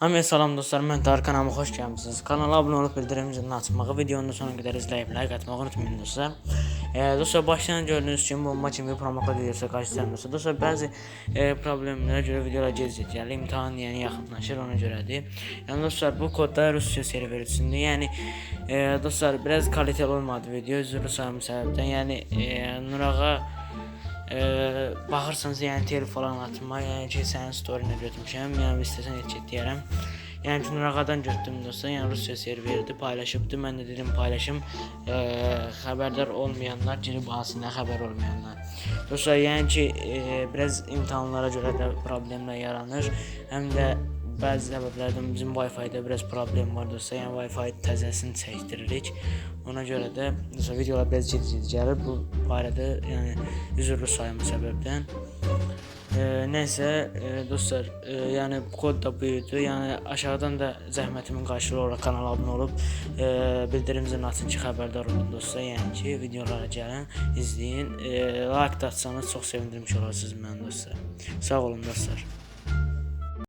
Hamıya salam dostlar, mən Tarık kanalıma xoş gəlmisiniz. Kanala abunə olub bildirim zilini açmağı, videonun sonuna qədər izləyib like atmağı unutmayın dostlar. E, dostlar başlayan gördüyünüz kimi bomba kimi promoka gəlirsə qarşılayın dostlar. Dostlar bəzi e, problemlərə görə videolar gec gəlir. İmtahan yəni yaxınlaşır ona görədir. Yəni dostlar bu kodda Rusya serveri üçündür. Yəni e, dostlar biraz kaliteli olmadı video üzrlü sayım səbəbdən. Yəni e, Nurağa Ee, baxırsanız yəni tel falan atma, yəni ki sənin story-nə götürmüşəm, yəni istəsən heç et deyərəm. Yəni ki Nurağadan götürdüm dostlar, yəni Rusiya serveridir, paylaşıbdı. Mən də dedim paylaşım. Ee, xəbərdar olmayanlar girib alsınlar, xəbər olmayanlar. Dostlar, yəni ki e, biraz imtahanlara görə də problemlər yaranır. Həm də bəzi səbəblərdən bizim Wi-Fi-də biraz problem var dostlar. Yəni Wi-Fi təzəsini çəkdiririk. Ona görə də dostlar videolar biraz gec-gec gəlir. Bu barədə yəni üzrlü sayım səbəbdən. E, nəysə e, dostlar, e, yəni kod da buydu. Yəni aşağıdan da zəhmətimin qarşılığı olaraq kanala abunə olub e, bildirim zilini açın ki, xəbərdar olun dostlar. Yəni ki, videolara gəlin, izləyin. E, like da atsanız çox sevindirmiş olarsınız mən dostlar. Sağ olun dostlar.